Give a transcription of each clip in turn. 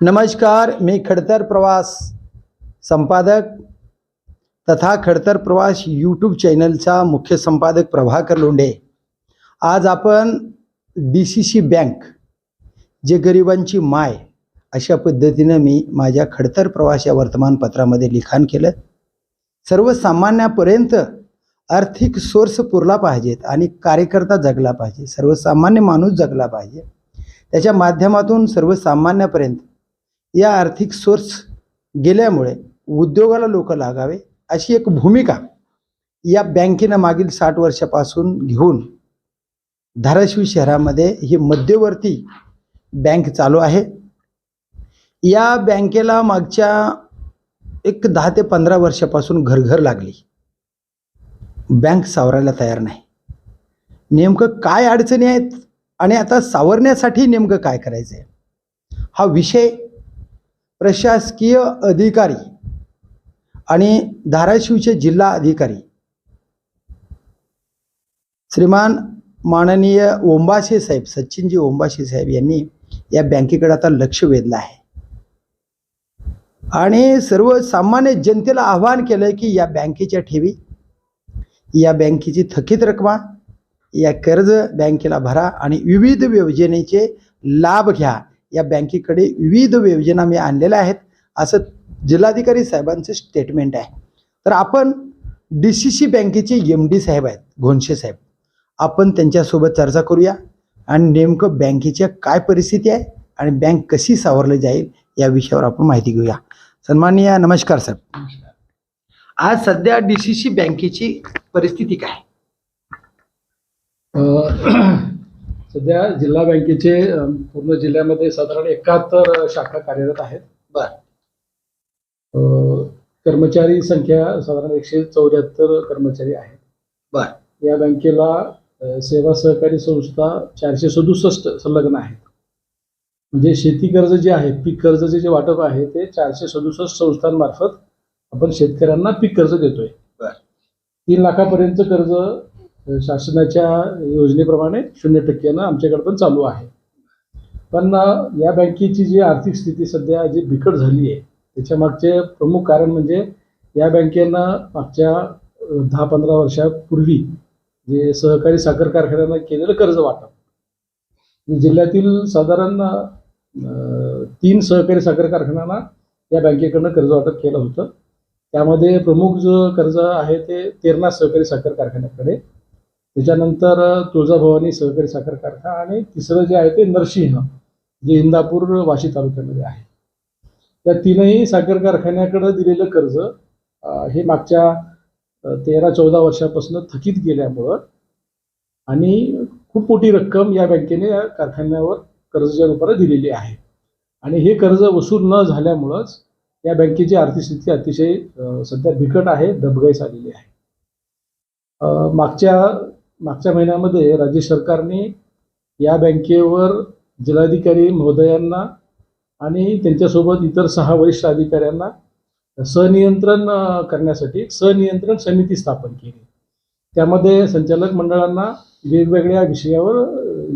नमस्कार मी खडतर प्रवास संपादक तथा खडतर प्रवास यूट्यूब चॅनलचा मुख्य संपादक प्रभाकर लोंढे. आज आपण डी सी सी बँक जे गरिबांची माय अशा पद्धतीनं मी माझ्या खडतर प्रवास या वर्तमानपत्रामध्ये लिखाण केलं. सर्वसामान्यापर्यंत आर्थिक सोर्स पुरला पाहिजेत आणि कार्यकर्ता जगला पाहिजे. सर्वसामान्य माणूस जगला पाहिजे. त्याच्या माध्यमातून सर्वसामान्यापर्यंत या आर्थिक सोर्स गेल्यामुळे उद्योगाला लोक लागावे अशी एक भूमिका या बँकेनं मागील साठ वर्षापासून घेऊन धाराशिव शहरामध्ये ही मध्यवर्ती बँक चालू आहे. या बँकेला मागच्या एक दहा ते पंधरा वर्षापासून घरघर लागली. बँक सावरायला तयार नाही. नेमकं काय अडचणी आहेत आणि आता सावरण्यासाठी नेमकं काय करायचं आहे हा विषय प्रशासकीय अधिकारी आणि धाराशिवचे जिल्हा अधिकारी. श्रीमान माननीय ओंबाशे साहेब सचिनजी ओंबाशे साहेब यांनी या बँकेकडे आता लक्ष वेधलं आहे. आणि सर्वसामान्य जनतेला आवाहन केलं की या बँकेच्या ठेवी या बँकेची थकीत रकमा या कर्ज बँकेला भरा आणि विविध योजनेचे लाभ घ्या. या बँकेकडे विविध योजना मी आणलेल्या आहेत असं जिल्हाधिकारी साहेबांचं स्टेटमेंट आहे. तर आपण डी सी सी बँकेचे एम डी साहेब आहेत घोणशे साहेब. आपण त्यांच्यासोबत चर्चा करूया आणि नेमकं बँकेच्या काय परिस्थिती आहे आणि बँक कशी सावरली जाईल या विषयावर आपण माहिती घेऊया. सन्माननीय नमस्कार साहेब आज सध्या डी सी सी बँकेची परिस्थिती काय सध्या जिल्हा बँकेचे पूर्ण जिल्ह्यामध्ये साधारण एकाहत्तर शाखा कार्यरत आहेत. बर. कर्मचारी संख्या साधारण एकशे चौऱ्याहत्तर कर्मचारी आहेत. बर. या बँकेला सेवा सहकारी संस्था चारशे सदुसष्ट संलग्न आहेत. म्हणजे शेती कर्ज जे आहे पीक कर्जाचे जे वाटप आहे ते चारशे सदुसष्ट संस्थांमार्फत आपण शेतकऱ्यांना पीक कर्ज देतोय. तीन लाखापर्यंत कर्ज शासनाच्या योजनेप्रमाणे शून्य टक्क्यानं आमच्याकडे पण चालू आहे. पण या बँकेची जी आर्थिक स्थिती सध्या जी बिकट झाली आहे त्याच्यामागचे प्रमुख कारण म्हणजे या बँकेनं मागच्या दहा पंधरा वर्षापूर्वी जे सहकारी साखर कारखान्यांना केलेलं कर्ज वाटप म्हणजे जिल्ह्यातील साधारण तीन सहकारी साखर कारखान्यांना या बँकेकडनं कर्ज वाटप केलं होतं. त्यामध्ये प्रमुख जो कर्ज आहे ते तेरणा सहकारी साखर कारखान्याकडे त्याच्यानंतर तुळजाभवानी सहकारी साखर कारखाना आणि तिसरं जे आहे ते नरसिंह जे इंदापूर वाशी तालुक्यामध्ये आहे. त्या तीनही साखर कारखान्याकडे दिलेलं कर्ज हे मागच्या तेरा चौदा वर्षापासून थकीत गेल्यामुळं आणि खूप मोठी रक्कम या बँकेने या कारखान्यावर कर्जाच्या रूपाने दिलेली आहे. आणि हे कर्ज वसूल न झाल्यामुळंच या बँकेची आर्थिक स्थिती अतिशय सध्या बिकट आहे दबगाईस आलेली आहे. मागच्या मागच्या महिन्यामध्ये राज्य सरकारने या बँकेवर जिल्हाधिकारी महोदयांना आणि त्यांच्यासोबत इतर सहा वरिष्ठ अधिकाऱ्यांना सनियंत्रण करण्यासाठी एक सनियंत्रण समिती स्थापन केली. त्यामध्ये संचालक मंडळांना वेगवेगळ्या विषयावर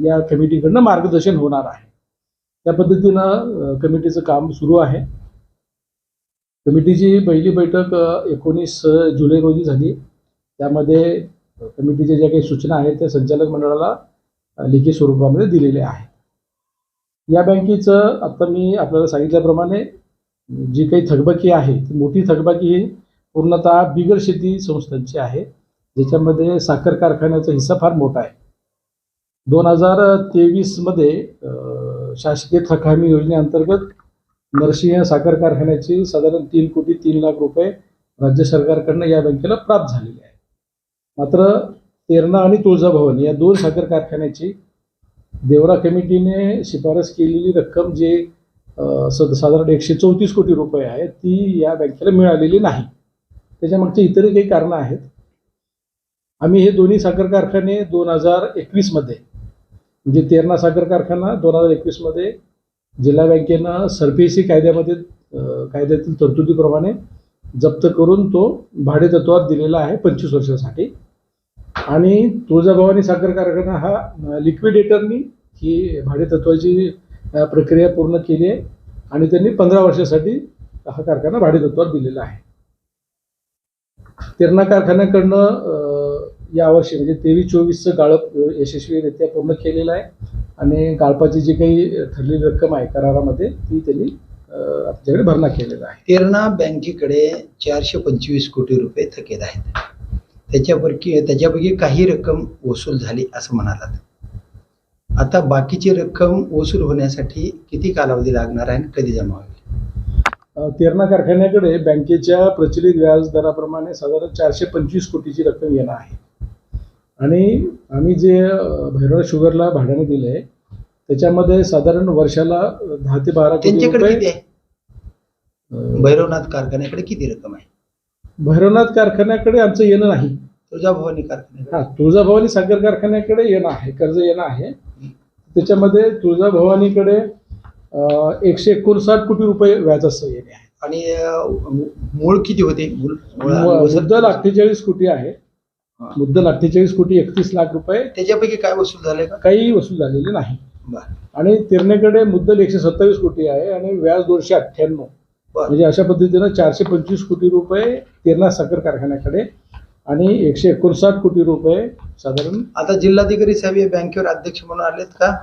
या कमिटीकडनं मार्गदर्शन होणार आहे. त्या पद्धतीनं कमिटीचं काम सुरू आहे. कमिटीची पहिली बैठक एकोणीस जुलै रोजी झाली. त्यामध्ये कमिटीच्या ज्या काही सूचना आहेत त्या संचालक मंडळाला अ, लेखी स्वरूपामध्ये दिलेल्या आहेत. या बँकेचं आता मी आपल्याला सांगितल्याप्रमाणे जी काही थकबाकी आहे ती मोठी थकबाकी ही पूर्णतः बिगर शेती संस्थांची आहे ज्याच्यामध्ये साखर कारखान्याचा हिस्सा फार मोठा आहे. दोन हजार तेवीसमध्ये शासकीय थकामी योजनेअंतर्गत नरसिंह साखर कारखान्याची साधारण तीन कोटी तीन लाख रुपये राज्य सरकारकडनं या बँकेला प्राप्त झालेले आहे मात्र तेरणा आणि तुळजाभवन या दोन साखर कारखान्याची देवरा कमिटीने शिफारस केलेली रक्कम जे सद साधारण एकशे चौतीस कोटी रुपये आहे ती या बँकेला मिळालेली नाही. त्याच्यामागचे इतरही काही कारणं आहेत. आम्ही हे दोन्ही साखर कारखाने दोन हजार एकवीसमध्ये म्हणजे तेरणा साखर कारखाना दोन हजार एकवीसमध्ये जिल्हा बँकेनं सरपेसी कायद्यामध्ये कायद्यातील तरतुदीप्रमाणे जप्त करून तो भाडेतत्वावर दिलेला आहे पंचवीस वर्षासाठी. आणि तुळजाभवानी साखर कारखाना हा लिक्विडेटरनी ही भाडेतत्वाची प्रक्रिया पूर्ण केली आहे. आणि त्यांनी पंधरा वर्षासाठी हा कारखाना भाडेतत्वावर दिलेला आहे. तेरणा कारखान्याकडनं यावर्षी म्हणजे तेवीस चोवीसचं गाळप यशस्वीरित्या पूर्ण केलेलं आहे. आणि गाळपाची जी काही ठरलेली रक्कम आहे करारामध्ये ती त्यांनी अं, आमच्याकडे भरणा केलेला आहे तेरणा बँकेकडे चारशे पंचवीस कोटी रुपये थकीत आहेत. त्याच्यापैकी त्याच्यापैकी काही रक्कम वसूल झाली असं म्हणालात. आता बाकीची रक्कम वसूल होण्यासाठी किती कालावधी लागणार आहे आणि कधी जमा होईल? तेरणा कारखान्याकडे बँकेच्या प्रचलित व्याज दराप्रमाणे साधारण चारशे पंचवीस कोटीची रक्कम येणं आहे. आणि आम्ही जे अ, भैरवनाथ शुगरला भाड्याने दिलं त्याच्यामध्ये साधारण वर्षाला दहा ते बारा कोटी त्यांच्याकडे भैरवनाथ कारखान्याकडे किती रक्कम आहे? भैरवनाथ कारखान्याकडे आमचं येणं नाही. तुळजाभवानी कारखान्याकडे. हा तुळजाभवानी साखर कारखान्याकडे येणं आहे कर्ज येणं आहे. त्याच्यामध्ये तुळजाभवानीकडे एकशे एकोणसाठ कोटी रुपये व्याजासह येणे आहे. आणि मूळ किती होते? मूळ मुद्दल अठ्ठेचाळीस कोटी आहे. मुद्दल अठ्ठेचाळीस कोटी एकतीस लाख रुपये. त्याच्यापैकी काय वसूल झाले का? काही वसूल झालेले नाही. आणि तिरणेकडे मुद्दल एकशे सत्तावीस कोटी आहे आणि व्याज दोनशे अठ्ठ्याण्णव. म्हणजे अशा पद्धतीनं चारशे पंचवीस कोटी रुपये तेरणा साखर कारखान्याकडे आणि एकशे एकोणसाठ कोटी रुपये साधारण आता जिल्हाधिकारी साहेब या बँकेवर अध्यक्ष म्हणून आलेत का?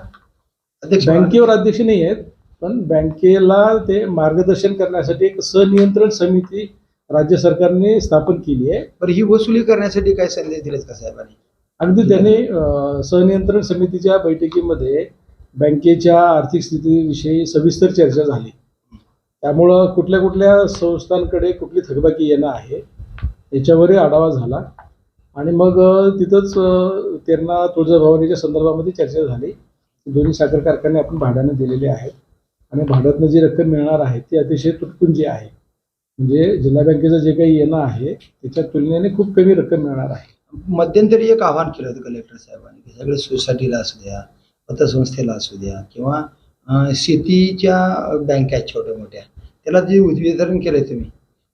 अध्यक्ष बँकेवर अध्यक्ष नाही आहेत पण बँकेला ते मार्गदर्शन करण्यासाठी एक सनियंत्रण समिती राज्य सरकारने स्थापन केली आहे. बरं ही वसुली करण्यासाठी काय संदेश दिलेत का साहेबांनी? अगदी त्यांनी अ, सहनियंत्रण समितीच्या बैठकीमध्ये बँकेच्या आर्थिक स्थितीविषयी सविस्तर चर्चा झाली. त्यामुळं कुठल्या कुठल्या संस्थांकडे कुठली थकबाकी येणं आहे याच्यावरही आढावा झाला. आणि मग तिथंच त्यांना तेरणा तुळजाभवानीच्या संदर्भामध्ये चर्चा झाली. दोन्ही साखर कारखाने आपण भाड्याने दिलेले आहेत. आणि भाड्यातनं जी रक्कम मिळणार आहे ती अतिशय तुटपुंजी आहे. म्हणजे जिल्हा बँकेचं जे काही येणं आहे त्याच्या तुलनेने खूप कमी रक्कम मिळणार आहे. मध्यंतरी एक आव्हान केलं होतं कलेक्टर साहेबांनी की सगळे सोसायटीला असू द्या पतसंस्थेला असू द्या किंवा शेतीच्या बँका आहेत छोट्या मोठ्या त्याला जे वितरण केलंय तुम्ही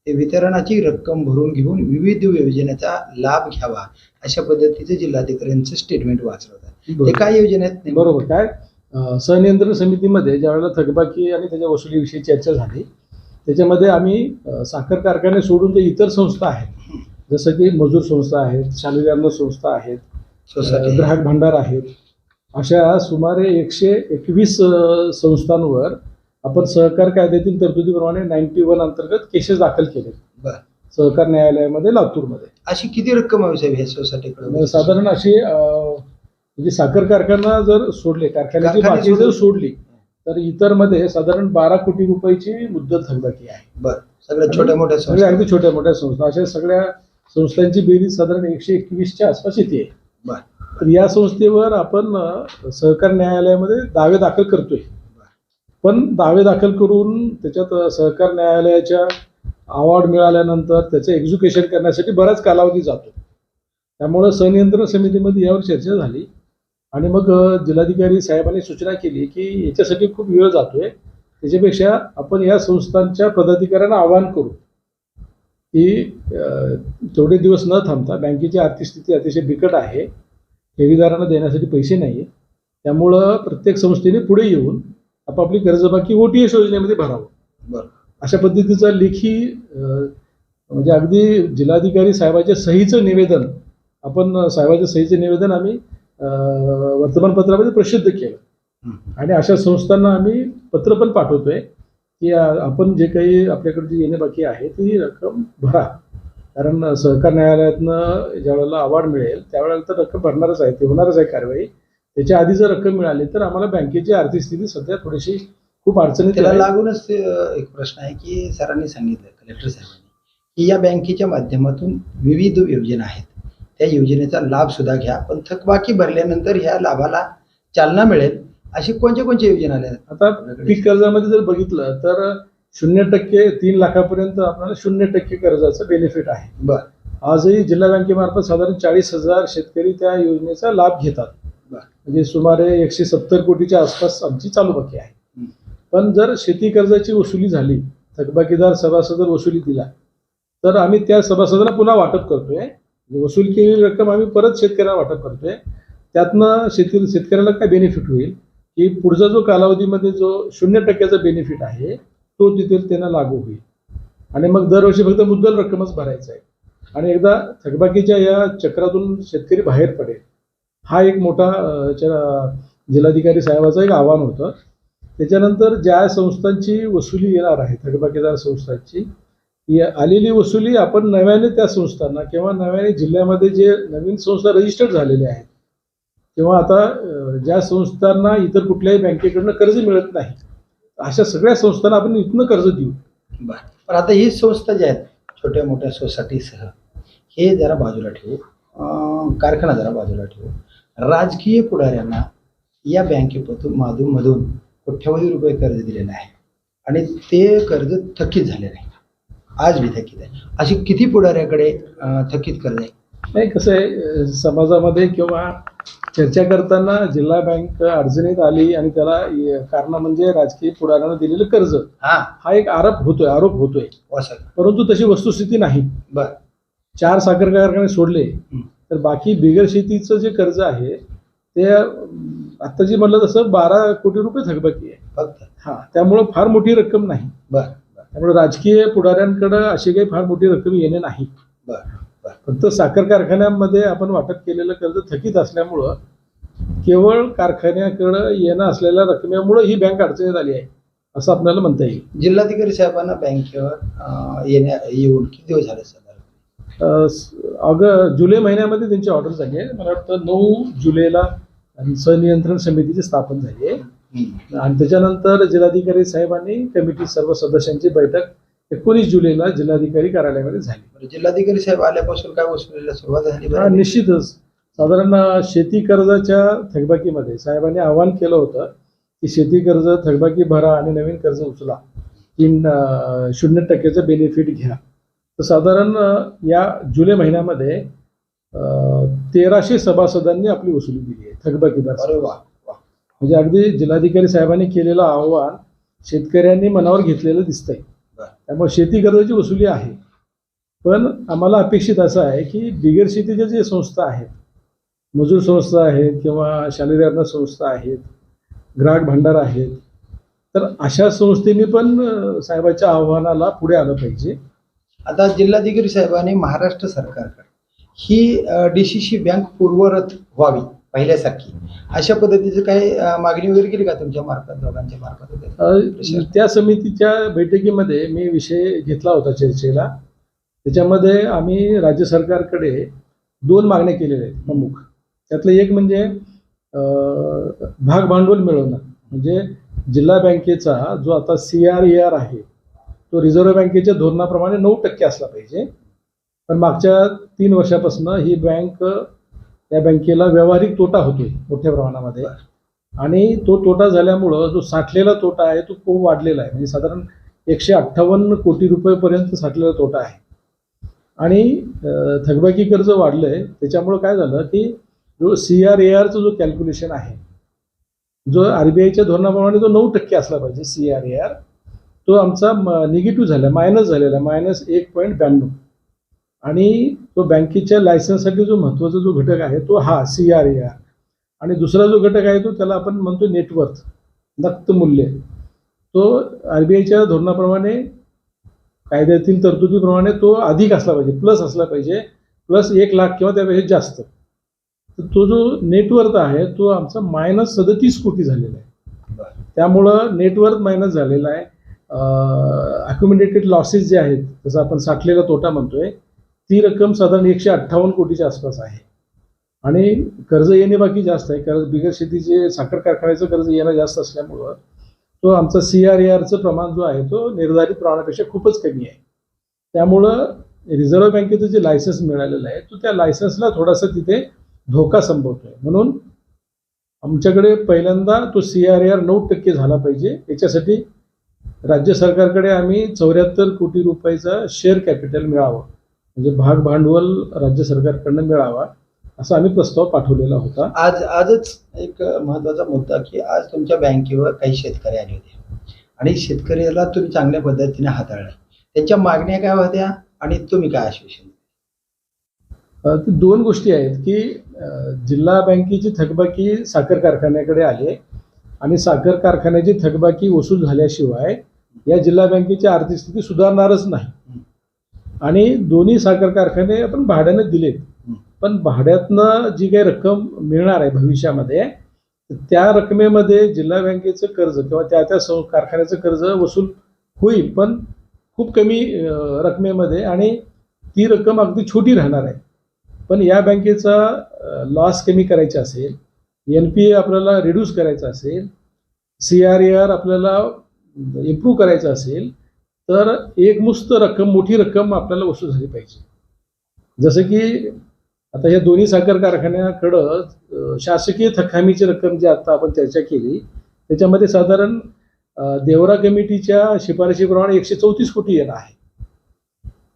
ते वितरणाची रक्कम भरून घेऊन विविध योजनेचा लाभ घ्यावा अशा पद्धतीचं जिल्हाधिकाऱ्यांचं स्टेटमेंट वाचलं होतं ते काय योजना आहेत? बरोबर. काय? अं, सहनियंत्रण समितीमध्ये ज्यावेळेला थकबाकी आणि त्याच्या वसुलीविषयी चर्चा झाली त्याच्यामध्ये आम्ही साखर कारखाने सोडून जे इतर संस्था आहेत. जसं की मजूर संस्था आहेत शालेय अन्न संस्था आहेत ग्राहक भांडार आहेत. अशा सुमारे एकशे एकवीस संस्थांवर आपण सहकार कायद्यातील तरतुदीप्रमाणे नाईन्टी वन अंतर्गत केसेस दाखल केले बरं. सहकार न्यायालयामध्ये लातूरमध्ये. अशी किती रक्कम हवी साहेब ह्या सोसायटीकडे साधारण अशी म्हणजे साखर कारखाना जर सोडले कारखान्याची कारखाने बाकी जर सोडली. तर इतरमध्ये साधारण बारा कोटी रुपयाची मुद्दल थकबाकी आहे. बरं. सगळ्या छोट्या मोठ्या सगळ्या अगदी छोट्या मोठ्या संस्था. अशा सगळ्या संस्थांची बेरीज साधारण एकशे एकवीसच्या आसपास येते. बरं. तर या संस्थेवर आपण सहकार न्यायालयामध्ये दावे दाखल करतोय. पण दावे दाखल करून त्याच्यात सहकार न्यायालयाच्या अवॉर्ड मिळाल्यानंतर त्याचं एक्झिक्युशन करण्यासाठी बराच कालावधी जातो. त्यामुळं संनियंत्रण समितीमध्ये यावर चर्चा झाली. आणि मग जिल्हाधिकारी साहेबांनी सूचना केली की याच्यासाठी खूप वेळ जातोय. त्याच्यापेक्षा आपण या संस्थांच्या पदाधिकाऱ्यांना आवाहन करू की तेवढे दिवस न थांबता बँकेची आर्थिक स्थिती अतिशय बिकट आहे. ठेवीदारांना देण्यासाठी पैसे नाही आहेत त्यामुळं प्रत्येक संस्थेने पुढे येऊन आपापली कर्जबाकी ओ टी एस योजनेमध्ये भरावं. बरं. अशा पद्धतीचा लेखी म्हणजे अगदी जिल्हाधिकारी साहेबाच्या सहीचं निवेदन आपण साहेबाच्या सहीचं निवेदन आम्ही वर्तमानपत्रामध्ये प्रसिद्ध केलं. आणि अशा संस्थांना आम्ही पत्र पण पाठवतोय की आपण जे काही आपल्याकडे जी येणे बाकी आहे ती रक्कम भरा. कारण सहकार न्यायालयातनं ज्या वेळेला अवॉर्ड मिळेल त्यावेळेला तर रक्कम भरणारच आहे ते होणारच आहे कारवाई. त्याच्या आधी जर रक्कम मिळाली तर आम्हाला बँकेची आर्थिक स्थिती सध्या थोडीशी खूप अडचणीत त्याला. लागूनच एक प्रश्न आहे की सरांनी सांगितलं कलेक्टर साहेबांनी की या बँकेच्या माध्यमातून विविध योजना आहेत. त्या योजनेचा लाभ सुद्धा घ्या पण थकबाकी भरल्यानंतर ह्या लाभाला चालना मिळेल अशी कोणत्या कोणत्या योजना आल्या? आता पीक कर्जामध्ये जर बघितलं तर शून्य टक्के तीन लाखापर्यंत आपल्याला शून्य टक्के कर्जाचं बेनिफिट आहे. बरं. आजही जिल्हा बँकेमार्फत साधारण चाळीस हजार शेतकरी त्या योजनेचा लाभ घेतात. म्हणजे सुमारे एकशे सत्तर कोटीच्या आसपास आमची चालू बाकी आहे. पण जर शेती कर्जाची वसुली झाली थकबाकीदार सभासद जर वसुली दिला तर आम्ही त्या सभासदांना पुन्हा वाटप करतोय. म्हणजे वसूल केलेली रक्कम आम्ही परत शेतकऱ्याला वाटप करतोय. त्यातनं शेतकरी शेतकऱ्याला काय बेनिफिट होईल? की पुढचा जो कालावधीमध्ये जो शून्य टक्क्याचा बेनिफिट आहे तो तिथे त्यांना लागू होईल. आणि मग दरवर्षी फक्त मुद्दल रक्कमच भरायचं आहे. आणि एकदा थकबाकीच्या या चक्रातून शेतकरी बाहेर पडेल हा एक मोठा च्या- जिल्हाधिकारी साहेबाचं एक आव्हान होतं. त्याच्यानंतर ज्या संस्थांची वसुली येणार आहे थकबाकीदार संस्थांची आलेली वसुली आपण नव्याने त्या संस्थांना किंवा नव्याने जिल्ह्यामध्ये जे नवीन संस्था रजिस्टर्ड झालेल्या आहेत किंवा आता ज्या संस्थांना इतर कुठल्याही बँकेकडनं कर्ज मिळत नाही अशा सगळ्या संस्थांना आपण इथनं कर्ज देऊ. बरं. पण आता ही संस्था ज्या आहेत छोट्या मोठ्या सोसायटीसह हे जरा बाजूला ठेवू. कारखाना जरा बाजूला ठेवू. राजकीय पुढाऱ्यांना या बँकेमधून माधून मधून कोट्यवधी रुपये कर्ज दिलेलं आहे. आणि ते कर्ज थकीत झाले नाही. आज बी थकीत आहे. अशी किती पुढाऱ्याकडे थकीत कर्ज आहे? नाही कसं आहे समाजामध्ये किंवा चर्चा करताना जिल्हा बँक अडचणीत आली आणि त्याला कारण म्हणजे राजकीय पुढाऱ्यांना दिलेलं कर्ज. हा. हा एक आरोप होतोय आरोप होतोय. वासक परंतु तशी वस्तुस्थिती नाही. बर. चार साखर कारखाने सोडले. हं. तर बाकी बिगर शेतीचं जे कर्ज आहे ते आता जे म्हणलं तसं बारा कोटी रुपये थकबाकी आहे. फक्त. हा त्यामुळं फार मोठी रक्कम नाही. बर. त्यामुळे राजकीय पुढाऱ्यांकडे अशी काही फार मोठी रक्कम येणे नाही. बर. फक्त साखर कारखान्यांमध्ये आपण वाटप केलेलं कर्ज थकीत असल्यामुळं केवळ कारखान्याकडं येणं असलेल्या रकमेमुळं ही बँक अडचणीत आली आहे असं आपल्याला म्हणता येईल. जिल्हाधिकारी साहेबांना बँकेवर येण्या येऊन किती दिवस झाले साधारण अं, स- ऑग जुलै महिन्यामध्ये त्यांची ऑर्डर झाली आहे. मला वाटतं नऊ जुलैला सनियंत्रण समितीची स्थापन झाली आहे. आणि त्याच्यानंतर जिल्हाधिकारी साहेबांनी कमिटी सर्व सदस्यांची बैठक एकोणीस जुलैला जिल्हाधिकारी कार्यालयामध्ये झाली. जिल्हाधिकारी साहेब आल्यापासून काय वसुलीला सुरुवात झाली हा? निश्चितच. साधारण शेती कर्जाच्या थकबाकीमध्ये साहेबांनी आवाहन केलं होतं की शेती कर्ज थकबाकी भरा आणि नवीन कर्ज उचला. तीन शून्य टक्क्याचं बेनिफिट घ्या. तर साधारण या जुलै महिन्यामध्ये तेराशे सभासदांनी आपली वसुली दिली आहे थकबाकीदार अरे वा. म्हणजे अगदी जिल्हाधिकारी साहेबांनी केलेलं आव्हान शेतकऱ्यांनी मनावर घेतलेलं दिसतंय. त्यामुळे शेती कर्जाची वसुली आहे. पण आम्हाला अपेक्षित असं आहे की बिगर शेतीच्या जे संस्था आहेत मजूर संस्था आहेत किंवा शालेय संस्था आहेत ग्राहक भांडार आहेत तर अशा संस्थेने पण साहेबाच्या आव्हानाला पुढे आलं पाहिजे. आता जिल्हाधिकारी साहेबांनी महाराष्ट्र सरकारकडे ही डी सी सी बँक पूर्वरत व्हावी. पहिल्यासारखी. अशा पद्धतीचं काही मागणी वगैरे केली का तुमच्या मार्फत दोघांच्या मार्फत त्या समितीच्या बैठकीमध्ये मी विषय घेतला होता चर्चेला. त्याच्यामध्ये आम्ही राज्य सरकारकडे दोन मागण्या केलेल्या आहेत प्रमुख. त्यातलं एक म्हणजे भाग भांडवल मिळवणं. म्हणजे जिल्हा बँकेचा जो आता सी आर ई आर आहे तो रिझर्व्ह बँकेच्या धोरणाप्रमाणे नऊ टक्के असला पाहिजे. पण मागच्या तीन वर्षापासून ही बँक या बँकेला व्यावहारिक तोटा होतोय मोठ्या प्रमाणामध्ये. आणि तो तोटा झाल्यामुळं जो साठलेला तोटा आहे तो खूप वाढलेला आहे. म्हणजे साधारण एकशे अठ्ठावन्न कोटी रुपयेपर्यंत साठलेला तोटा आहे. आणि थकबाकी कर्ज वाढलंय. त्याच्यामुळं काय झालं की जो सी आर ए आरचं जो कॅल्क्युलेशन आहे जो आर बी आयच्या धोरणाप्रमाणे जो नऊ टक्के असला पाहिजे सी आर ए आर. तो आमचा निगेटिव्ह झाला मायनस झालेला मायनस एक पॉईंट ब्याण्णव. आणि तो बँकेच्या लायसन्ससाठी जो महत्त्वाचा जो घटक आहे तो हा सी आर ए आर आणि दुसरा जो घटक आहे तो त्याला आपण म्हणतो नेटवर्थ नक्त मूल्य. तो आर बी आयच्या धोरणाप्रमाणे कायद्यातील तरतुदीप्रमाणे तो अधिक असला पाहिजे प्लस असला पाहिजे प्लस एक लाख किंवा त्यापेक्षा जास्त. तर तो जो नेटवर्थ आहे तो आमचा मायनस सदतीस कोटी झालेला आहे. त्यामुळं नेटवर्थ मायनस झालेला आहे. अक्युमिलेटेड लॉसेस जे आहेत जसं आपण साठलेला तोटा म्हणतोय ती रक्कम साधारण एकशे अठ्ठावन्न कोटीच्या आसपास आहे. आणि कर्ज येणे बाकी जास्त आहे. कर्ज बिगर शेतीचे साखर कारखान्याचं कर्ज येणं जास्त असल्यामुळं तो आमचा सी आर ए आरचं प्रमाण जो आहे तो निर्धारित प्रमाणापेक्षा खूपच कमी आहे. त्यामुळं रिझर्व्ह बँकेचं जे लायसन्स मिळालेलं आहे तो त्या लायसन्सला थोडासा तिथे धोका संभवतोय. म्हणून आमच्याकडे पहिल्यांदा तो सी आर ए आर नऊ टक्के झाला पाहिजे. याच्यासाठी राज्य सरकारकडे आम्ही चौऱ्याहत्तर कोटी रुपयाचा शेअर कॅपिटल मिळावं. म्हणजे भाग भांडवल राज्य सरकारकडनं मिळावा असा आम्ही प्रस्ताव पाठवलेला होता. आज आजच एक महत्त्वाचा मुद्दा की आज तुमच्या बँकेवर काही शेतकरी आले होते. आणि शेतकऱ्याला तुम्ही चांगल्या पद्धतीने हाताळलं. त्यांच्या मागण्या काय होत्या आणि तुम्ही काय आश्वासन दोन गोष्टी आहेत की जिल्हा बँकेची थकबाकी साखर कारखान्याकडे आली आणि साखर कारखान्याची थकबाकी वसूल झाल्याशिवाय या जिल्हा बँकेची आर्थिक स्थिती सुधारणारच नाही. आणि दोन्ही साखर कारखाने आपण भाड्याने दिलेत. पण भाड्यातनं जी काही रक्कम मिळणार आहे भविष्यामध्ये त्या रकमेमध्ये जिल्हा बँकेचं कर्ज किंवा त्या त्या सं कारखान्याचं कर्ज वसूल होईल पण खूप कमी रकमेमध्ये आणि ती रक्कम अगदी छोटी राहणार आहे. पण या बँकेचा लॉस कमी करायचा असेल एन पी ए आपल्याला रिड्यूस करायचा असेल सी आर ए आर आपल्याला इम्प्रूव्ह करायचं असेल तर एकमुस्त रक्कम मोठी रक्कम आपल्याला वसूल झाली पाहिजे. जसं की आता या दोन्ही साखर कारखान्याकडं शासकीय थकामीची रक्कम जी आता आपण चर्चा केली त्याच्यामध्ये साधारण देवरा कमिटीच्या शिफारशीप्रमाणे एकशे चौतीस कोटी येणं आहे.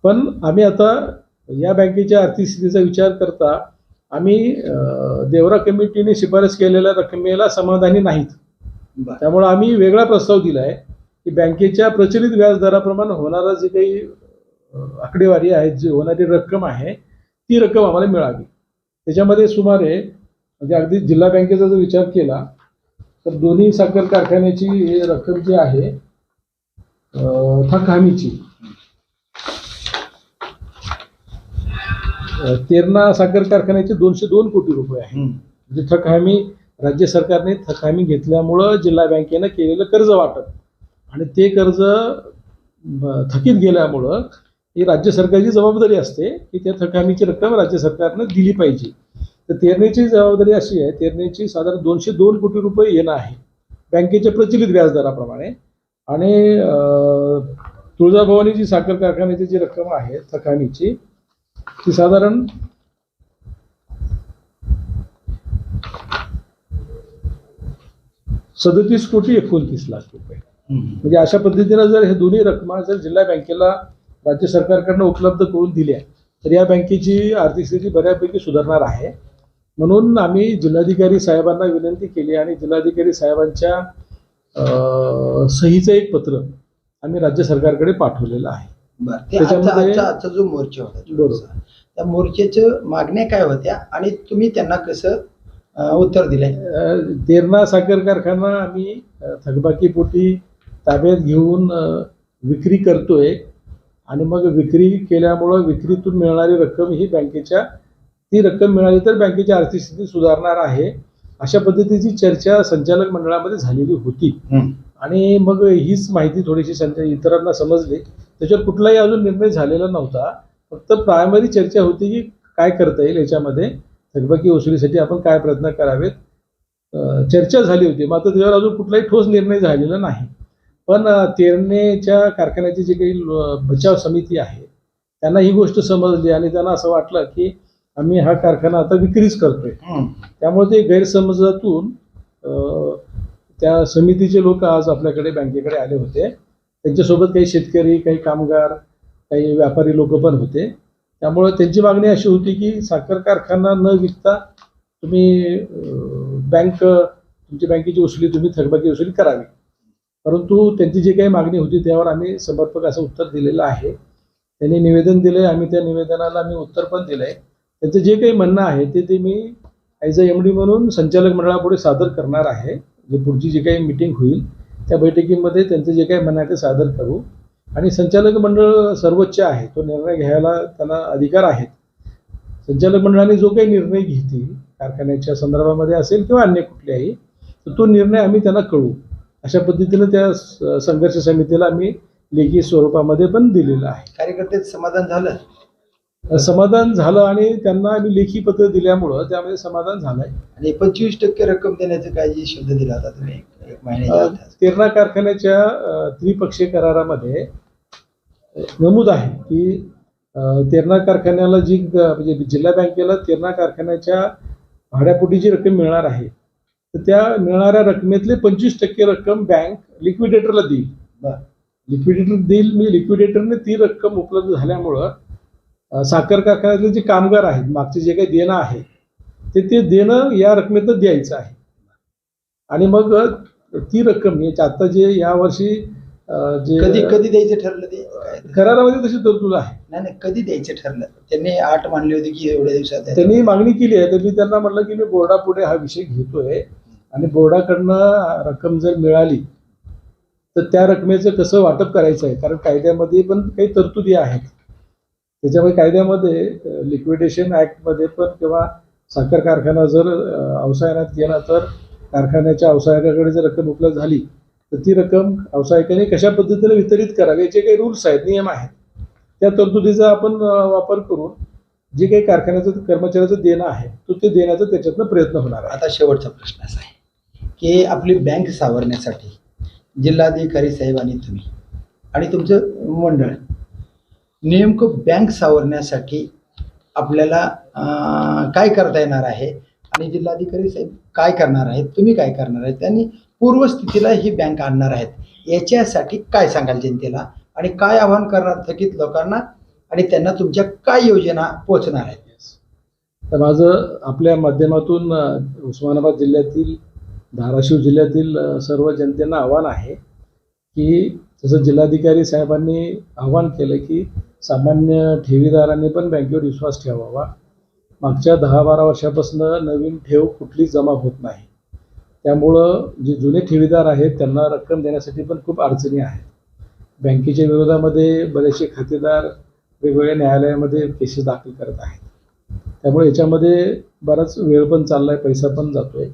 पण आम्ही आता या बँकेच्या आर्थिक स्थितीचा विचार करता आम्ही देवरा कमिटीने शिफारस केलेल्या रकमेला समाधानी नाहीत. त्यामुळे आम्ही वेगळा प्रस्ताव दिला आहे की बँकेच्या प्रचलित व्याजदराप्रमाणे होणारा जे काही आकडेवारी आहे जी होणारी रक्कम आहे ती रक्कम आम्हाला मिळावी. त्याच्यामध्ये सुमारे म्हणजे अगदी जिल्हा बँकेचा जर विचार केला तर दोन्ही साखर कारखान्याची रक्कम जी आहे अं, थक हमीची अं, तेरणा साखर कारखान्याचे दोनशे दोन कोटी रुपये आहे. म्हणजे थक हमी राज्य सरकारने थक हमी घेतल्यामुळं जिल्हा बँकेनं केलेलं कर्ज वाटप. आणि ते कर्ज थकीत गेल्यामुळं ही राज्य सरकारची जबाबदारी असते की त्या थकामीची रक्कम राज्य सरकारनं दिली पाहिजे. तर तेरणीची जबाबदारी अशी आहे तेरणीची साधारण दोनशे दोन कोटी रुपये येणं आहे. बँकेच्या प्रचलित व्याजदराप्रमाणे. आणि तुळजाभवानी जी साखर कारखान्याची जी रक्कम आहे थकामीची ती साधारण सदतीस कोटी एकोणतीस लाख रुपये. म्हणजे अशा पद्धतीनं जर हे दोन्ही रकमा जर जिल्हा बँकेला राज्य सरकारकडनं उपलब्ध करून दिल्या तर या बँकेची आर्थिक स्थिती बऱ्यापैकी सुधारणार आहे. म्हणून आम्ही जिल्हाधिकारी साहेबांना विनंती केली आणि जिल्हाधिकारी साहेबांच्या सहीचं एक पत्र आम्ही राज्य सरकारकडे पाठवलेलं आहे. आजचा त्याच्यामध्ये- आजचा आजचा जो मोर्चा होता त्या मोर्चेच्या मागण्या काय होत्या आणि तुम्ही त्यांना कसं उत्तर दिलंय? अ, तेरणा साखर कारखाना आम्ही थकबाकीपोटी ताब्यात घेऊन विक्री करतोय आणि मग विक्री केल्यामुळं विक्रीतून मिळणारी रक्कम ही बँकेच्या ती रक्कम मिळाली तर बँकेची आर्थिक स्थिती सुधारणार आहे अशा पद्धतीची चर्चा संचालक मंडळामध्ये झालेली होती. आणि मग हीच माहिती थोडीशी संच इतरांना समजली. त्याच्यावर कुठलाही अजून निर्णय झालेला नव्हता. फक्त प्रायमरी चर्चा होती की काय करता येईल याच्यामध्ये. थकबाकी वसुलीसाठी आपण काय प्रयत्न करावेत? चर्चा झाली होती. मात्र त्याच्यावर अजून कुठलाही ठोस निर्णय झालेला नाही. पण तेरणेच्या कारखान्याची जी काही बचाव समिती आहे त्यांना ही गोष्ट समजली आणि त्यांना असं वाटलं की आम्ही हा कारखाना आता विक्रीच करतोय. त्यामुळे ते गैरसमजातून त्या समितीचे लोक आज आपल्याकडे बँकेकडे आले होते. त्यांच्यासोबत काही शेतकरी काही कामगार काही व्यापारी लोक पण होते. त्यामुळे त्यांची मागणी अशी होती की साखर कारखाना न विकता तुम्ही बँक तुमची बँकेची वसुली तुम्ही थकबाकी वसुली करावी. परंतु त्यांची जी काही मागणी होती त्यावर आम्ही समर्पक असं उत्तर दिलेलं आहे. त्यांनी निवेदन दिलंय आम्ही त्या निवेदनाला आम्ही उत्तर पण दिलंय. त्यांचं जे काही म्हणणं आहे ते ते मी ॲज अ एम डी म्हणून संचालक मंडळापुढे सादर करणार आहे. जे पुढची जी काही मिटिंग होईल त्या बैठकीमध्ये त्यांचं जे काही म्हणणं आहे ते सादर करू. आणि संचालक मंडळ सर्वोच्च आहे तो निर्णय घ्यायला त्यांना अधिकार आहेत. संचालक मंडळाने जो काही निर्णय घेतील कारखान्याच्या संदर्भामध्ये असेल किंवा अन्य कुठल्याही तर तो निर्णय आम्ही त्यांना कळू. अशा पद्धतीनं त्या संघर्ष समितीला आम्ही लेखी स्वरूपामध्ये पण दिलेलं आहे. कार्यकर्त्याचं समाधान झालं? समाधान झालं आणि त्यांना आम्ही लेखी पत्र दिल्यामुळं त्यामध्ये समाधान झालंय. आणि पंचवीस टक्के रक्कम देण्याचं काय जी शब्द दिला होता तुम्ही. तेरणा कारखान्याच्या त्रिपक्षीय करारामध्ये नमूद आहे की तेरणा कारखान्याला जी म्हणजे जिल्हा बँकेला तेरणा कारखान्याच्या भाड्यापोटी जी रक्कम मिळणार आहे. तर त्या मिळणाऱ्या रकमेतले पंचवीस टक्के रक्कम बँक लिक्विडेटरला देईल. लिक्विडेटर देईल म्हणजे लिक्विडेटरने ती रक्कम उपलब्ध झाल्यामुळं साखर कारखान्यातले जे कामगार आहेत मागचे जे काही देणं आहे ते ते देणं या रकमेतनं द्यायचं आहे आणि मग ती रक्कम आता जे यावर्षी जे कधी कधी द्यायचं ठरलं ते? करारामध्ये तशी तरतूद आहे नाही नाही कधी द्यायचं ठरलं त्यांनी आठ मानली होती की एवढ्या दिवसात. त्यांनी मागणी केली आहे तर मी त्यांना म्हटलं की मी बोर्डापुढे हा विषय घेतोय आणि बोर्डाकडनं रक्कम जर मिळाली तर त्या रकमेचं कसं वाटप करायचं आहे? कारण कायद्यामध्ये पण काही तरतुदी आहेत. त्याच्यामुळे कायद्यामध्ये लिक्विडेशन ॲक्टमध्ये पण किंवा साखर कारखाना जर अवसायनात गेला तर कारखान्याच्या अवसायकाकडे जर रक्कम उपलब्ध झाली तर ती रक्कम अवसायकाने कशा पद्धतीने वितरित करावी? याचे काही रूल्स आहेत नियम आहेत. त्या तरतुदीचा आपण वापर करून जे काही कारखान्याचं कर्मचाऱ्याचं देणं आहे तो ते देण्याचा त्याच्यातनं प्रयत्न होणार आहे. आता शेवटचा प्रश्न असा आहे. की आपली बँक सावरण्यासाठी जिल्हाधिकारी साहेब आणि तुम्ही आणि तुमचं मंडळ. नेमकं बँक सावरण्यासाठी आपल्याला काय करता येणार आहे आणि जिल्हाधिकारी साहेब काय करणार आहेत तुम्ही काय करणार आहेत आणि पूर्वस्थितीला ही बँक आणणार आहेत. याच्यासाठी काय सांगाल जनतेला? आणि काय आव्हान करणार थकीत लोकांना? आणि त्यांना तुमच्या काय योजना पोहोचणार आहेत? तर माझं आपल्या माध्यमातून उस्मानाबाद जिल्ह्यातील धाराशिव जिल्ह्यातील सर्व जनतेला आव्हान आहे की जसं जिल्हाधिकारी साहेबांनी आव्हान केलं की सामान्य ठेवीदारांनी पण बँकेवर विश्वास ठेवावा. मागच्या दहा बारा वर्षापासून नवीन ठेव कुठलीच जमा होत नाही. त्यामुळं जे जुने ठेवीदार आहेत त्यांना रक्कम देण्यासाठी पण खूप अडचणी आहेत. बँकेच्या विरोधामध्ये बरेचसे खातेदार वेगवेगळ्या न्यायालयामध्ये केसेस दाखल करत आहेत. त्यामुळे याच्यामध्ये बराच वेळ पण चालला आहे पैसा पण जातो आहे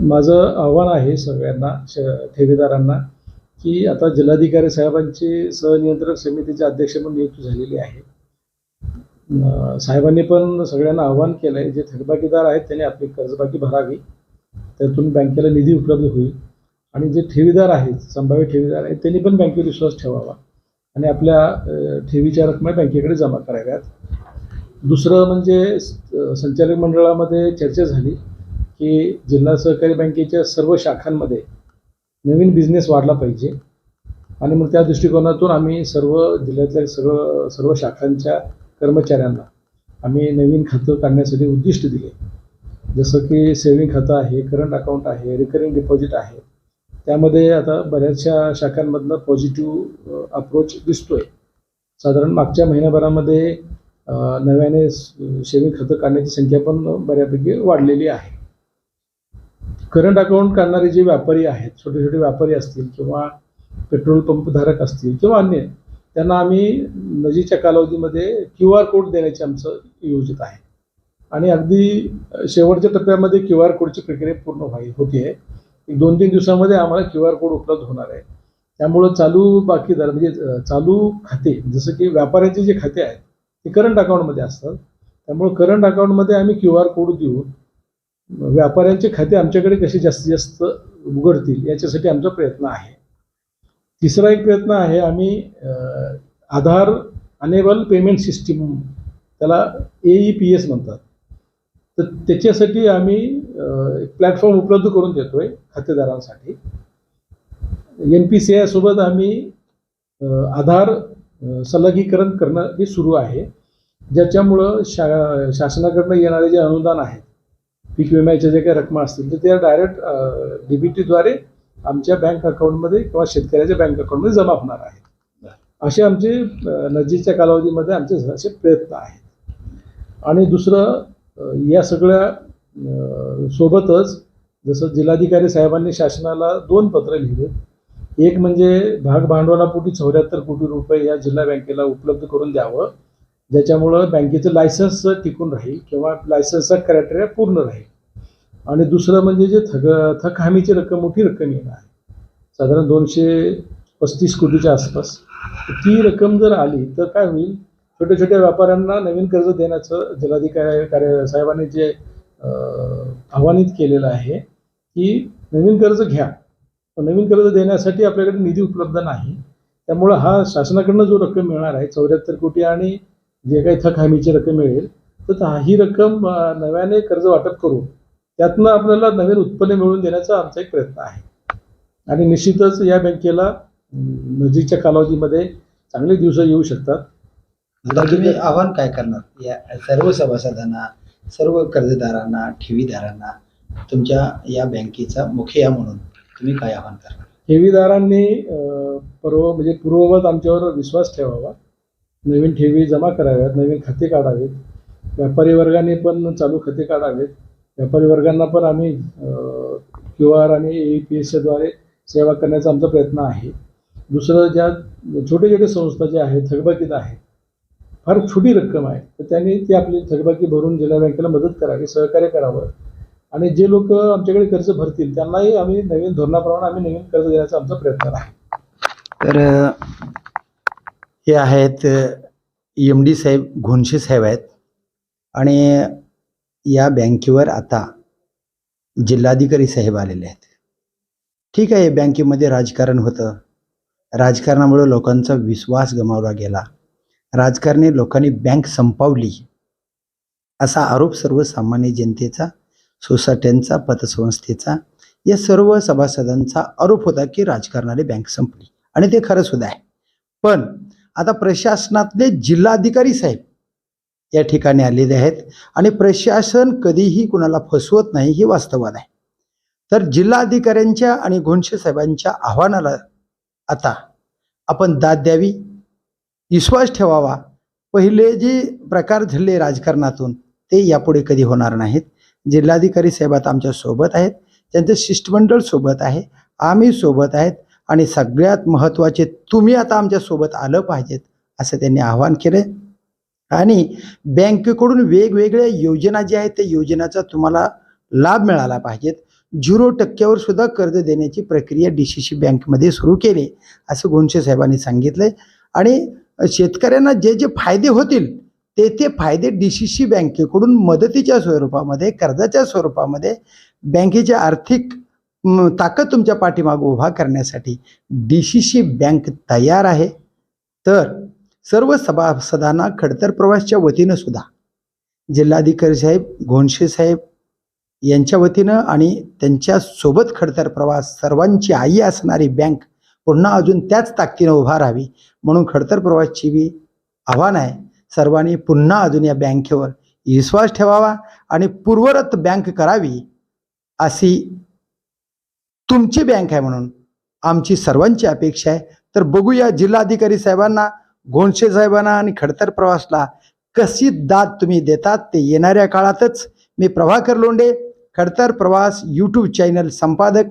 माझं आव्हान आहे सगळ्यांना श- ठेवीदारांना की आता जिल्हाधिकारी साहेबांची सहनियंत्रक समितीचे अध्यक्ष म्हणून नियुक्ती झालेली आहे. साहेबांनी पण सगळ्यांना आव्हान केलं आहे जे थकबाकीदार आहेत त्यांनी आपली कर्जबाकी भरावी त्यातून बँकेला निधी उपलब्ध होईल. आणि जे ठेवीदार आहेत संभाव्य ठेवीदार आहेत त्यांनी पण बँकेवर विश्वास ठेवावा. आणि आपल्या ठेवीच्या रकमा बँकेकडे जमा कराव्यात. दुसरं म्हणजे संचालक मंडळामध्ये चर्चा झाली. की जिल्हा सहकारी बँकेच्या सर्व शाखांमध्ये नवीन बिझनेस वाढला पाहिजे. आणि मग त्या दृष्टिकोनातून आम्ही सर्व जिल्ह्यातल्या सर्व सर्व शाखांच्या कर्मचाऱ्यांना आम्ही नवीन खातं काढण्यासाठी उद्दिष्ट दिले. जसं की सेविंग खातं आहे करंट अकाउंट आहे रिकरिंग डिपॉझिट आहे. त्यामध्ये आता बऱ्याचशा शाखांमधनं पॉझिटिव्ह अप्रोच दिसतोय. साधारण मागच्या महिन्याभरामध्ये नव्याने सेविंग खातं काढण्याची संख्या पण बऱ्यापैकी वाढलेली आहे. करंट अकाउंट काढणारे जे व्यापारी आहेत छोटे छोटे व्यापारी असतील किंवा पेट्रोल पंपधारक असतील किंवा अन्य त्यांना आम्ही नजीकच्या कालावधीमध्ये क्यू आर कोड देण्याचे आमचं योजित आहे. आणि अगदी शेवटच्या टप्प्यामध्ये क्यू आर कोडची प्रक्रिया पूर्ण व्हाई होती. आहे दोन तीन दिवसामध्ये आम्हाला क्यू आर कोड उपलब्ध होणार आहे. त्यामुळं चालू बाकीदार म्हणजे चालू खाते जसं की व्यापाऱ्यांचे जे खाते आहेत ते करंट अकाउंटमध्ये असतात. त्यामुळे करंट अकाउंटमध्ये आम्ही क्यू आर कोड देऊन व्यापाऱ्यांचे खाते आमच्याकडे कसे जास्तीत जास्त उघडतील याच्यासाठी आमचा प्रयत्न आहे. तिसरा एक प्रयत्न आहे आम्ही आधार अनेबल पेमेंट सिस्टीम त्याला ए पी एस म्हणतात. तर त्याच्यासाठी आम्ही एक प्लॅटफॉर्म उपलब्ध करून देतो आहे खातेदारांसाठी एन पी सी आयसोबत आम्ही आधार सलगीकरण करणं हे सुरू आहे. ज्याच्यामुळं शा शासनाकडनं येणारे जे अनुदान आहेत पीक विम्याच्या जे काही रकमा असतील तर त्या डायरेक्ट डी बी आमच्या बँक अकाउंटमध्ये किंवा शेतकऱ्याच्या बँक अकाउंटमध्ये जमा होणार आहेत असे आमचे नजीकच्या कालावधीमध्ये आमचे असे प्रयत्न आहेत. आणि दुसरं या सगळ्या सोबतच जसं जिल्हाधिकारी साहेबांनी शासनाला दोन पत्र लिहिले. एक म्हणजे भाग भांडवलापोटी चौऱ्याहत्तर कोटी रुपये या जिल्हा बँकेला उपलब्ध करून द्यावं. ज्याच्यामुळं बँकेचं लायसन्स टिकून राहील किंवा लायसन्सचा क्रायटेरिया पूर्ण राहील. आणि दुसरं म्हणजे जे थग थक हमीची रक्कम मोठी रक्कम येणार आहे. साधारण दोनशे पस्तीस कोटीच्या आसपास. ती रक्कम जर आली तर काय होईल? छोट्या छोट्या व्यापाऱ्यांना नवीन कर्ज देण्याचं जिल्हाधिकारी कार्य साहेबांनी जे आव्हानित केलेलं आहे की नवीन कर्ज घ्या. पण नवीन कर्ज देण्यासाठी आपल्याकडे निधी उपलब्ध नाही. त्यामुळं हा शासनाकडनं जो रक्कम मिळणार आहे चौऱ्याहत्तर कोटी आणि जे काही थक हमीची रक्कम मिळेल तर ही रक्कम नव्याने कर्ज वाटप करून त्यातनं आपल्याला नवीन उत्पन्न मिळवून देण्याचा आमचा एक प्रयत्न आहे. आणि निश्चितच या बँकेला नजीकच्या कालावधीमध्ये चांगले दिवस येऊ शकतात. तुम्ही आव्हान काय करणार? या सर्व सभासदांना सर्व कर्जदारांना ठेवीदारांना तुमच्या या बँकेचा मुखिया म्हणून तुम्ही काय आव्हान करणार? ठेवीदारांनी पर्व म्हणजे पूर्ववत आमच्यावर विश्वास ठेवावा. नवीन ठेवी जमा कराव्यात नवीन खाते काढावेत. व्यापारी वर्गाने पण चालू खाते काढावेत. व्यापारी वर्गांना पण आम्ही क्यू आर आणि ए पी एसच्याद्वारे सेवा करण्याचा आमचा प्रयत्न आहे. दुसरं ज्या छोटे छोटे संस्था ज्या आहेत थकबाकीत आहेत फार छोटी रक्कम आहे. तर त्यांनी ती आपली थकबाकी भरून जिल्हा बँकेला मदत करावी सहकार्य करावं. आणि जे लोक आमच्याकडे कर्ज भरतील त्यांनाही आम्ही नवीन धोरणाप्रमाणे आम्ही नवीन कर्ज देण्याचा आमचा प्रयत्न आहे. तर हे आहेत एम डी साहेब घोणशे साहेब आहेत. आणि या बँकेवर आता जिल्हाधिकारी साहेब आलेले आहेत. ठीक आहे बँकेमध्ये राजकारण होतं. राजकारणामुळे लोकांचा विश्वास गमावला गेला. राजकारणी लोकांनी बँक संपवली. असा आरोप सर्वसामान्य जनतेचा सोसायट्यांचा पतसंस्थेचा या सर्व सभासदांचा आरोप होता की राजकारणाने बँक संपली. आणि ते खरंच सुद्धा आहे. पण आता प्रशासनातले जिल्हाधिकारी साहेब या ठिकाणी आलेले आहेत आणि प्रशासन कधीही कुणाला फसवत नाही हे वास्तवात आहे. तर जिल्हाधिकाऱ्यांच्या आणि घोणशे साहेबांच्या आव्हानाला आता आपण दाद द्यावी विश्वास ठेवावा. पहिले जे प्रकार झाले राजकारणातून ते यापुढे कधी होणार नाहीत. जिल्हाधिकारी साहेब आता आमच्यासोबत आहेत त्यांचं शिष्टमंडळ सोबत आहे आम्ही सोबत आहेत. आणि सगळ्यात महत्त्वाचे तुम्ही आता आमच्यासोबत आलं पाहिजेत असं त्यांनी आवाहन केलं आणि बँकेकडून वेगवेगळ्या योजना ज्या आहेत त्या योजनाचा तुम्हाला लाभ मिळाला पाहिजेत. झिरो टक्क्यावर सुद्धा कर्ज देण्याची प्रक्रिया डी सी सी बँकमध्ये सुरू केली असं गोंडसे साहेबांनी सांगितलंय. आणि शेतकऱ्यांना जे जे फायदे होतील ते ते फायदे डी सी सी बँकेकडून मदतीच्या स्वरूपामध्ये कर्जाच्या स्वरूपामध्ये बँकेच्या आर्थिक ताकद तुमच्या पाठीमागं उभा करण्यासाठी डी सी सी बँक तयार आहे. तर सर्व सभासदांना खडतर प्रवासच्या वतीनं सुद्धा जिल्हाधिकारी साहेब घोणशे साहेब यांच्या वतीनं आणि त्यांच्यासोबत खडतर प्रवास सर्वांची आई असणारी बँक पुन्हा अजून त्याच ताकदीनं उभा राहावी म्हणून खडतर प्रवासची बी आव्हान आहे. सर्वांनी पुन्हा अजून या बँकेवर विश्वास ठेवावा आणि पूर्वरत बँक करावी अशी तुमची बँक आहे म्हणून. आमची सर्वांची अपेक्षा आहे. तर बघूया जिल्हाधिकारी साहेबांना घोणशे साहेबांना आणि खडतर प्रवासला कशी दाद तुम्ही देतात ते येणाऱ्या काळातच. मी प्रभाकर लोंडे खडतर प्रवास यूट्यूब चॅनल संपादक.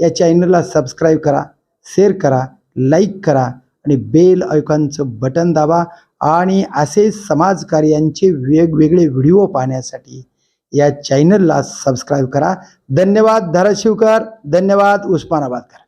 या चॅनलला सबस्क्राईब करा शेअर करा लाईक करा आणि बेल ऐकॉनचं बटन दाबा. आणि असे समाजकार्यांचे वेगवेगळे व्हिडिओ पाहण्यासाठी या चॅनलला सबस्क्राईब करा. धन्यवाद धाराशिवकर. धन्यवाद उस्मानाबादकर.